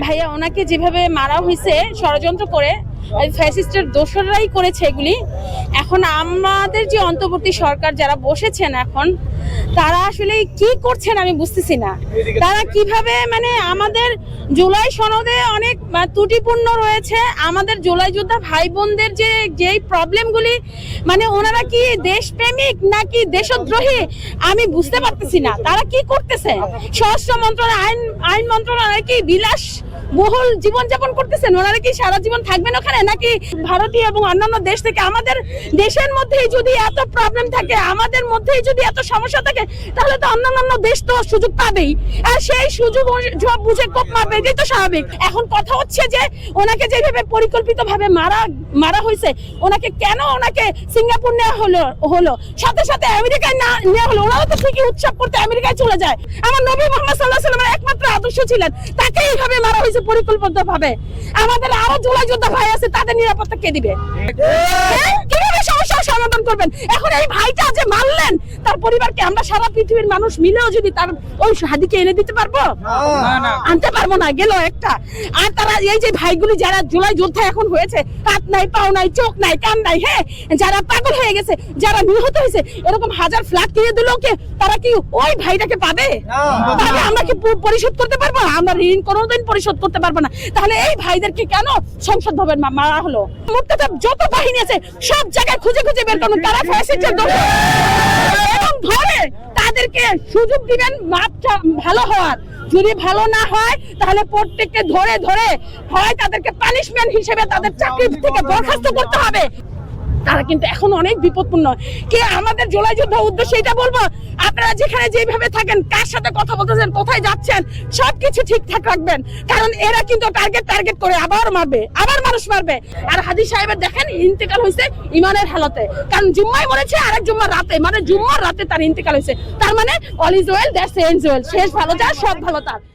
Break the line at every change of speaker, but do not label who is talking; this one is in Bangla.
ভাইয়া ওনাকে যেভাবে মারা হয়েছে ষড়যন্ত্র করে ফ্যাসিস্টের দোসররাই করেছে এগুলি। এখন আমাদের যে অন্তর্বর্তী সরকার যারা বসেছেন এখন, তারা আসলে কি করছেন আমি বুঝতেছি না। তারা কীভাবে মানে আমাদের জুলাই সনদে অনেক ত্রুটিপূর্ণ রয়েছে। আমাদের জুলাই যোদ্ধা ভাই বোনদের যে, যেই প্রবলেমগুলি মানে ওনারা কি দেশপ্রেমিক নাকি দেশদ্রোহী? আমি বুঝতে পারতেছি না। তারা কি করতেছে? স্বরাষ্ট্র মন্ত্রণালয়, আইন আইন মন্ত্রণালয় কি বিলাস বহুল জীবনযাপন করতেছেন? ওনারা কি সারা জীবন থাকবেন ওখানে? নাকি ভারতীয় এবং অন্যান্য দেশ থেকে আমাদের দেশের মধ্যেই যদি এত প্রবলেম থাকে, আমাদের মধ্যেই যদি এত সমস্যা থাকে, তাহলে তো অন্যান্য দেশ তো সুযোগ পাবেই। আর সেই সুযোগ বুঝে কোপ মারবে, এটাই তো স্বাভাবিক। এখন কথা হচ্ছে যে, ওনাকে যেভাবে পরিকল্পিত ভাবে মারা মারা হয়েছে, ওনাকে কেন ওনাকে সিঙ্গাপুর নেওয়া হলো হলো? সাথে সাথে আমেরিকায় না নেওয়া হলো ওনারা তো ঠিকই উৎসব করতে আমেরিকায় চলে যায়। আমার নবী মোহাম্মদ সাল্লাহ সাল্লামের আদর্শ ছিলেন তাকে এইভাবে মারা হয়েছে পরিকল্পিত ভাবে আমাদের আরও জোলা যোদ্ধা ভাই আছে তাদের নিরাপত্তা কে দিবে? হ্যাঁ? সমস্যার সমাধান করবেন। এখন এই ভাইটা যে মারলেন তার পরিবারকে আমরা সারা পৃথিবীর মানুষ মিলেও যদি তার ওই হাদিকে এনে দিতে পারব? আনতে পারব না গেল একটা। আর তারা এই যে ভাইগুলি যারা জুলাই যোদ্ধা এখন হয়েছে হাত নাই পাও নাই চোখ নাই কান নাই হ্যাঁ যারা পাগল হয়ে গেছে যারা নিহত হয়েছে এরকম হাজার ফ্ল্যাট কিনে দিল কে তারা কি ওই ভাইটাকে পাবে? তাহলে আমরা কি পরিশোধ করতে পারব? আমরা ঋণ কোনোদিন পরিশোধ করতে পারব না। তাহলে এই ভাইদেরকে কেন সংসদ ভবন মা- মারা হলো? যত বাহিনী আছে সব জায়গায় খুঁজে খুঁজে খুঁজে বের করুন। তারা ফ্যাসিস্টের এবং ধরে তাদেরকে সুযোগ দিবেন মাপটা ভালো হওয়ার। যদি ভালো না হয়, তাহলে প্রত্যেককে ধরে ধরে হয় তাদেরকে পানিশমেন্ট হিসেবে তাদের চাকরি থেকে বরখাস্ত করতে হবে। তারা কিন্তু এখন অনেক বিপদপূর্ণ। কে আমাদের জোলাই যুদ্ধ উদ্দেশ্য এটা বলব? আপনারা যেখানে যেভাবে থাকেন, কার সাথে কথা বলতেছেন, কোথায় যাচ্ছেন, সবকিছু ঠিকঠাক রাখবেন। কারণ এরা কিন্তু টার্গেট টার্গেট করে আবার মারবে, আবার মানুষ মারবে। আর হাদি সাহেবের দেখেন, ইন্তেকাল হয়েছে ইমানের হালতে। কারণ জুম্মায় মরেছে, আরেক জুম্মার রাতে। মানে জুম্মার রাতে তার ইন্তেকাল হয়েছে। তার মানে all is well that's ends well শেষ ভালো যা সব ভালো তার।